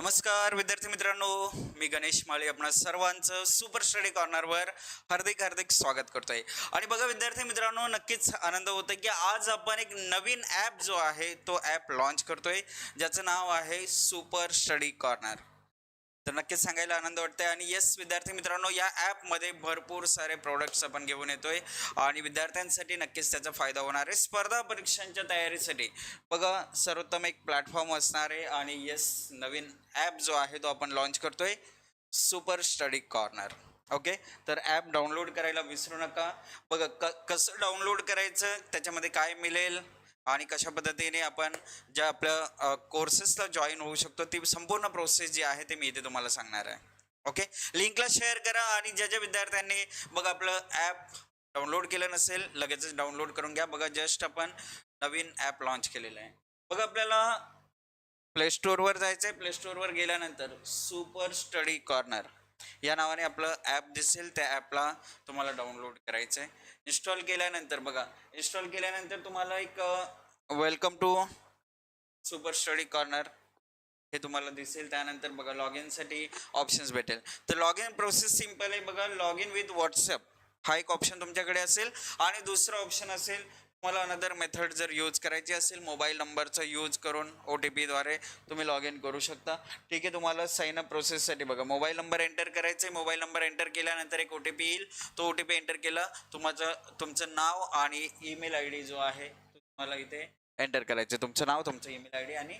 नमस्कार विद्यार्थी मित्रांनो. मी गणेश माळी आपणा सर्वांचं सुपर स्टडी कॉर्नरवर हार्दिक हार्दिक स्वागत करतो आहे आणि बघा विद्यार्थी मित्रांनो नक्कीच आनंद होतो की आज आपण एक नवीन ॲप जो आहे तो ॲप लॉन्च करतोय. ज्याचं नाव आहे सुपर स्टडी कॉर्नर तर नक्कीच सांगायला आनंद वाटतोय. आणि येस विद्यार्थी मित्रांनो या ॲपमध्ये भरपूर सारे प्रोडक्ट्स आपण घेऊन येतोय. आणि विद्यार्थ्यांसाठी नक्कीच त्याचा फायदा होणार आहे. स्पर्धा परीक्षांच्या तयारीसाठी. बघा सर्वोत्तम एक प्लॅटफॉर्म असणार आहे. आणि येस नवीन ॲप जो आहे तो आपण लॉन्च करतोय. सुपर स्टडी कॉर्नर ओके तर ॲप डाउनलोड करायला विसरू नका. बघा क कसं डाउनलोड करायचं? त्याच्यामध्ये काय मिळेल? आणि कशा पद्धतीने आपण ज्या आपल्या कोर्सेसला जॉईन होऊ शकतो ती संपूर्ण प्रोसेस जी आहे ते मी इथे तुम्हाला सांगणार आहे. ओके लिंकला शेअर करा आणि ज्या ज्या विद्यार्थ्यांनी बघा आपलं ॲप डाउनलोड केलं नसेल लगेचच डाउनलोड करून घ्या. बघा जस्ट आपण नवीन ॲप लॉन्च केलेलं आहे. बघा आपल्याला प्ले स्टोअरवर जायचं आहे प्ले स्टोअरवर गेल्यानंतर सुपर स्टडी कॉर्नर या नावाने आपलं ॲप दिसेल. त्या ॲपला तुम्हाला डाउनलोड करायचं आहे इन्स्टॉल केल्यानंतर बघा इन्स्टॉल केल्यानंतर तुम्हाला एक welcome to super study corner हे तुम्हाला दिसेल. त्यानंतर बघा लॉग इनसाठी ऑप्शन्स भेटेल. तर लॉग इन प्रोसेस सिंपल आहे बघा. लॉग इन विथ व्हॉट्सअप हा एक ऑप्शन तुमच्याकडे असेल. आणि दुसरा ऑप्शन असेल तुम्हाला अनदर मेथड जर यूज करायची असेल मोबाईल नंबरचा यूज करून ओ टी पीद्वारे तुम्ही लॉग इन करू शकता. ठीक आहे तुम्हाला साईन अप प्रोसेससाठी बघा. मोबाईल नंबर एंटर करायचा आहे मोबाईल नंबर एंटर केल्यानंतर एक ओ टी पी येईल. तो ओ टी पी एंटर केला तुमचं तुमचं नाव आणि ईमेल आय डी जो आहे तो तुम्हाला इथे एंटर करायचे. तुमचं नाव तुमचं ईमेल आय डी आणि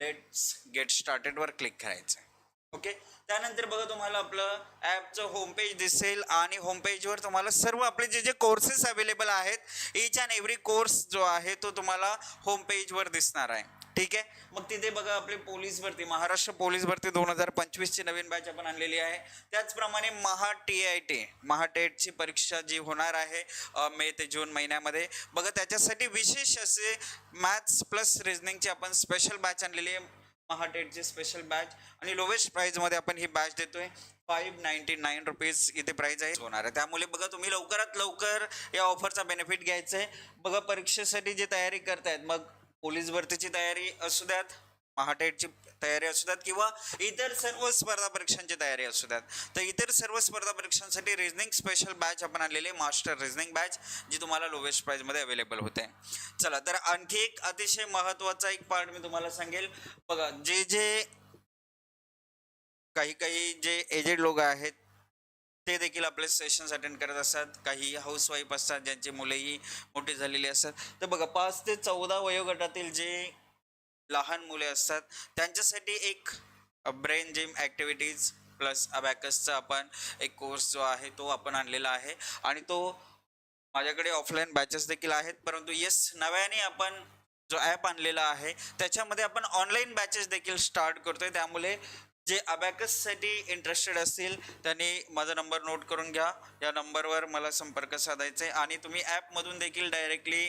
लेट्स गेट स्टार्टेडवर क्लिक करायचं ओके त्यानंतर बघा तुम्हाला आपलं ॲपचं होम पेज दिसेल आणि होम पेजवर तुम्हाला सर्व आपले जे जे कोर्सेस अवेलेबल आहेत इच अँड एव्हरी कोर्स जो आहे तो तुम्हाला होम पेजवर दिसणार आहे. ठीक आहे? मग तिथे बघा आपली पोलीस भरती. महाराष्ट्र पोलीस भरती दोन हजार पंचवीसची नवीन बॅच आपण आणलेली आहे. त्याचप्रमाणे Maha T I T Maha टेटची परीक्षा जी होणार आहे मे ते जून महिन्यामध्ये. बघा त्याच्यासाठी विशेष असे मॅथ्स प्लस रिजनिंगची आपण स्पेशल बॅच आणलेली आहे. महाटेटची स्पेशल बॅच आणि लोवेस्ट प्राईजमध्ये आपण ही बॅच देतोय. फाईव्ह नाईन्टी नाईन रुपीज इथे प्राईज आहे. होणार आहे. त्यामुळे बघा तुम्ही लवकरात लवकर या ऑफरचा बेनिफिट घ्यायचा आहे बघा परीक्षेसाठी जी तयारी करतायत मग पोलीस भरतीची तयारी असू द्यात महाटेटची तयारी असू द्यात किंवा इतर सर्व स्पर्धा परीक्षांची तयारी असू द्यात. तर इतर सर्व स्पर्धा परीक्षांसाठी रिझनिंग स्पेशल बॅच आपण आणलेली मास्टर रिझनिंग बॅच जी तुम्हाला लोवेस्ट प्राईजमध्ये अवेलेबल होते. चला तर आणखी एक अतिशय महत्त्वाचा एक पार्ट मी तुम्हाला सांगेल. बघा जे जे काही काही जे एजेड लोक आहेत ते देखील आपले सेशन्स अटेंड करत असतात. काही हाऊसवाईफ असतात ज्यांची मुलेही मोठी झालेली असतात. तर बघा पाच ते चौदा वयोगटातील जे लहान मुले असतात त्यांच्यासाठी एक ब्रेन जिम ॲक्टिव्हिटीज प्लस अबॅकसचा आपण एक कोर्स जो आहे तो आपण आणलेला आहे. आणि तो माझ्याकडे ऑफलाईन बॅचेस देखील आहेत. परंतु येस नव्याने आपण जो ॲप आणलेला आहे त्याच्यामध्ये आपण ऑनलाईन बॅचेस देखील स्टार्ट करतोय. त्यामुळे जे अबॅकससाठी इंटरेस्टेड असतील त्यांनी माझा नंबर नोट करून घ्या. या नंबरवर मला संपर्क साधायचा आहे आणि तुम्ही ॲपमधून देखील डायरेक्टली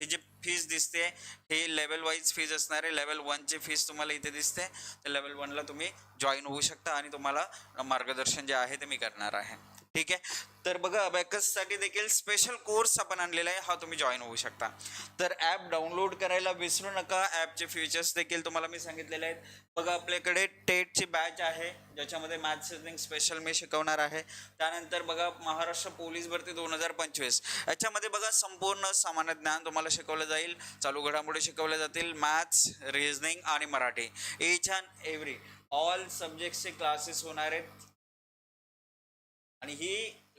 ही जी फीज दिसते ही लेवल वाईज फीज असणार आहे लेवल वनची फीज तुम्हाला इथे दिसते. तर लेवल वनला तुम्ही जॉईन होऊ शकता आणि तुम्हाला मार्गदर्शन जे आहे ते मी करणार आहे. ठीक आहे? तर बघा अबॅकससाठी देखील स्पेशल कोर्स आपण आणलेला आहे. हा तुम्ही जॉईन होऊ शकता. तर ॲप डाउनलोड करायला विसरू नका. ॲपचे फीचर्स देखील तुम्हाला मी सांगितलेले आहेत. बघा आपल्याकडे टेटची बॅच आहे ज्याच्यामध्ये मॅथ्स रिजनिंग स्पेशल मी शिकवणार आहे. त्यानंतर बघा महाराष्ट्र पोलीस भरती दोन हजार पंचवीस. याच्यामध्ये बघा संपूर्ण सामान्य ज्ञान तुम्हाला शिकवलं जाईल. चालू घडामोडी शिकवल्या जातील. मॅथ्स रिजनिंग आणि Marathi. Each and every all सब्जेक्टचे classes होणार आहेत. आणि ही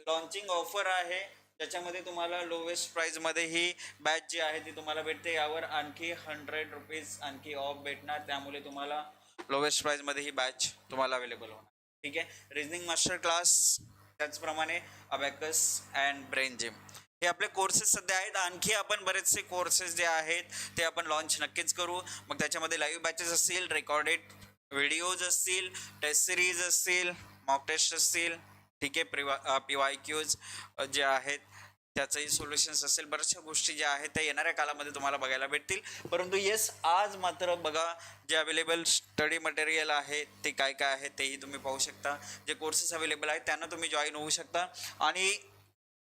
लॉन्चिंग ऑफर आहे. ज्याच्यामध्ये तुम्हाला लोवेस्ट प्राईजमध्ये ही बॅच जी आहे ती तुम्हाला भेटते. यावर आणखी हंड्रेड रुपीज आणखी ऑफ भेटणार. त्यामुळे तुम्हाला लोवेस्ट प्राईजमध्ये ही बॅच तुम्हाला अवेलेबल होणार. ठीक आहे? रिजनिंग मास्टर क्लास त्याचप्रमाणे अबॅकस अँड ब्रेन जिम हे आपले कोर्सेस सध्या आहेत. आणखी आपण बरेचसे कोर्सेस जे आहेत ते आपण लॉन्च नक्कीच करू. मग त्याच्यामध्ये लाईव्ह बॅचेस असतील रेकॉर्डेड व्हिडिओज असतील टेस्ट सिरीज असतील मॉक टेस्ट असतील ठीक आहे प्रिवा पी वाय क्यूज जे आहेत त्याचंही सोल्युशन्स असेल. बऱ्याचशा गोष्टी ज्या आहेत त्या येणाऱ्या काळामध्ये तुम्हाला बघायला भेटतील. परंतु येस आज मात्र बघा जे अवेलेबल स्टडी मटेरियल आहे ते काय काय आहे तेही तुम्ही पाहू शकता. जे कोर्सेस अवेलेबल आहेत त्यांना तुम्ही जॉईन होऊ शकता. आणि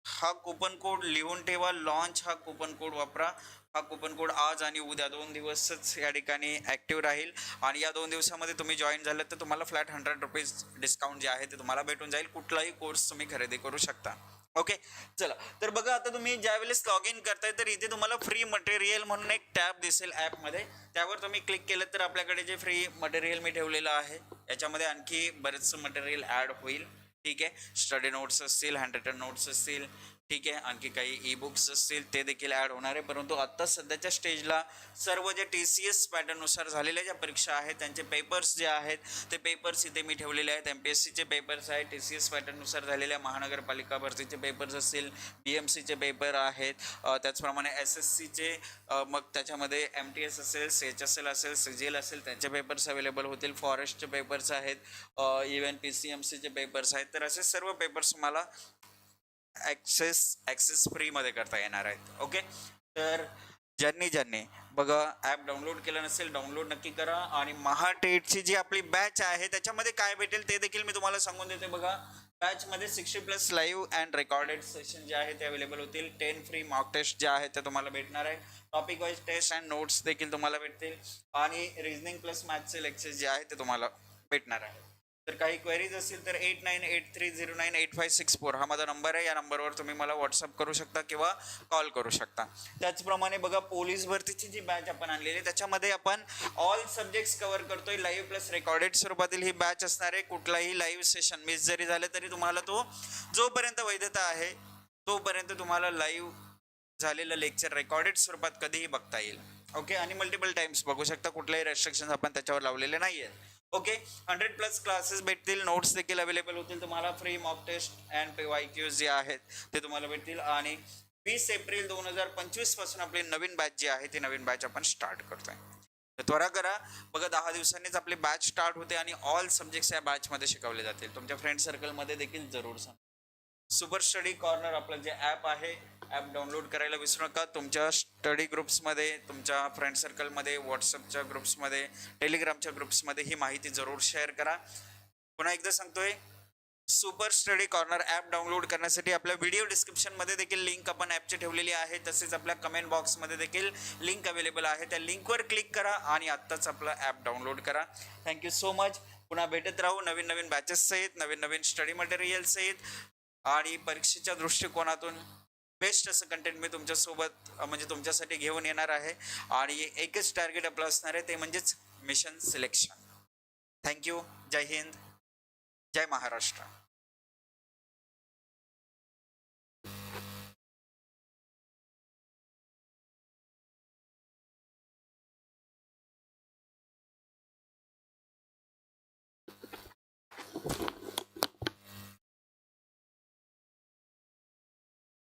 हा कुपन कोड लिहून ठेवा लॉन्च हा कुपन कोड वापरा. हा कुपन कोड आज आणि उद्या दोन दिवसच या ठिकाणी ॲक्टिव्ह राहील. आणि या दोन दिवसामध्ये तुम्ही जॉईन झालं तर तुम्हाला फ्लॅट हंड्रेड रुपीज डिस्काउंट जे आहे ते तुम्हाला भेटून जाईल. कुठलाही कोर्स तुम्ही खरेदी करू शकता. ओके चला. तर बघा आता तुम्ही ज्यावेळेस लॉग इन करताय तर इथे तुम्हाला फ्री मटेरियल म्हणून एक टॅब दिसेल ॲपमध्ये त्यावर तुम्ही क्लिक केलं तर आपल्याकडे जे फ्री मटेरियल मी ठेवलेलं आहे याच्यामध्ये आणखी बरेचसं मटेरियल ॲड होईल. ठीक आहे. स्टडी नोट्स असतील हँड रिटन नोट्स असतील ठीक आहे. आणखी काही ई बुक्स असतील ते देखील ॲड होणार आहे. परंतु आत्ता सध्याच्या स्टेजला सर्व जे टी सी एस पॅटर्ननुसार झालेल्या ज्या परीक्षा आहेत त्यांचे पेपर्स जे आहेत ते पेपर्स इथे मी ठेवलेले आहेत. एम पी एस सीचे पेपर्स आहेत टी सी एस पॅटर्ननुसार झालेल्या महानगरपालिका भरतीचे पेपर्स असतील बी एम सीचे पेपर आहेत. त्याचप्रमाणे एस एस सीचे मग त्याच्यामध्ये एम टी एस असेल सी एच एस एल असेल सी जी एल असेल त्यांचे पेपर्स अवेलेबल होतील. फॉरेस्टचे पेपर्स आहेत इवन पी सी एम सीचे पेपर्स आहेत. तर असे सर्व पेपर्स तुम्हाला ॲक्सेस ॲक्सेस फ्रीमध्ये करता येणार आहेत. ओके तर ज्यांनी ज्यांनी बघा ॲप डाउनलोड केलं नसेल डाउनलोड नक्की करा. आणि महाटेटची जी आपली बॅच आहे त्याच्यामध्ये काय भेटेल ते देखील मी तुम्हाला सांगून देते बघा बॅचमध्ये sixty plus live and recorded session जे आहे ते अवेलेबल होतील. टेन फ्री मॉक टेस्ट जे आहे ते तुम्हाला भेटणार आहे. Topic wise test and notes देखील तुम्हाला भेटतील. आणि रिजनिंग प्लस मॅथ्सचे लेक्चर्स जे आहे ते तुम्हाला भेटणार आहे तर काही क्वेरीज असतील तर eight nine eight three zero nine eight five six four हा माझा नंबर आहे. या नंबरवर तुम्ही मला व्हॉट्सअप करू शकता किंवा कॉल करू शकता. त्याचप्रमाणे बघा पोलीस भरतीची जी बॅच आपण आणलेली आहे त्याच्यामध्ये आपण ऑल सब्जेक्ट्स कव्हर करतोय. लाईव्ह प्लस रेकॉर्डेड स्वरूपातील ही बॅच असणार आहे. कुठलाही लाईव्ह सेशन मिस जरी झालं तरी तुम्हाला तो जोपर्यंत वैधता आहे तोपर्यंत तुम्हाला लाईव्ह झालेलं लेक्चर रेकॉर्डेड स्वरूपात कधीही बघता येईल. ओके आणि मल्टिपल टाइम्स बघू शकता. कुठलेही रेस्ट्रिक्शन आपण त्याच्यावर लावलेले नाही आहेत ओके हंड्रेड प्लस क्लासेस भेटतील नोट्स देखील अवेलेबल होतील. तुम्हाला free mock test and P Y Qs जे आहेत ते तुम्हाला भेटतील. आणि वीस एप्रिल दोन हजार पंचवीसपासून आपली नवीन बॅच जी आहे ती नवीन बॅच आपण स्टार्ट करतोय. तर त्वरा करा. बघा दहा दिवसांनीच आपली बॅच स्टार्ट होते आणि ऑल सब्जेक्ट्स या बॅचमध्ये शिकवले जातील. तुमच्या फ्रेंड सर्कलमध्ये देखील जरूर सांग. सुपर स्टडी कॉर्नर आपलं जे ॲप आहे ॲप डाउनलोड करायला विसरू नका. तुमच्या स्टडी ग्रुप्समध्ये तुमच्या फ्रेंड सर्कलमध्ये व्हॉट्सअपच्या ग्रुप्समध्ये टेलिग्रामच्या ग्रुप्समध्ये ही माहिती जरूर शेअर करा. पुन्हा एकदा सांगतोय super study corner app download करण्यासाठी आपल्या व्हिडिओ डिस्क्रिप्शनमध्ये देखील लिंक आपण ॲपची ठेवलेली आहे. तसेच आपल्या कमेंट बॉक्समध्ये देखील लिंक अवेलेबल आहे. त्या लिंकवर क्लिक करा आणि आत्ताच आपलं ॲप डाउनलोड करा. थँक्यू सो मच पुन्हा भेटत राहू नवीन नवीन बॅचेस सहित नवीन नवीन स्टडी मटेरियल सहित. आणि परीक्षेच्या दृष्टिकोनातून बेस्ट असं कंटेंट मी तुमच्यासोबत म्हणजे तुमच्यासाठी घेऊन येणार आहे. आणि एकच टार्गेट आपलं असणार आहे ते म्हणजेच mission selection thank you Jai Hind. Jai Maharashtra.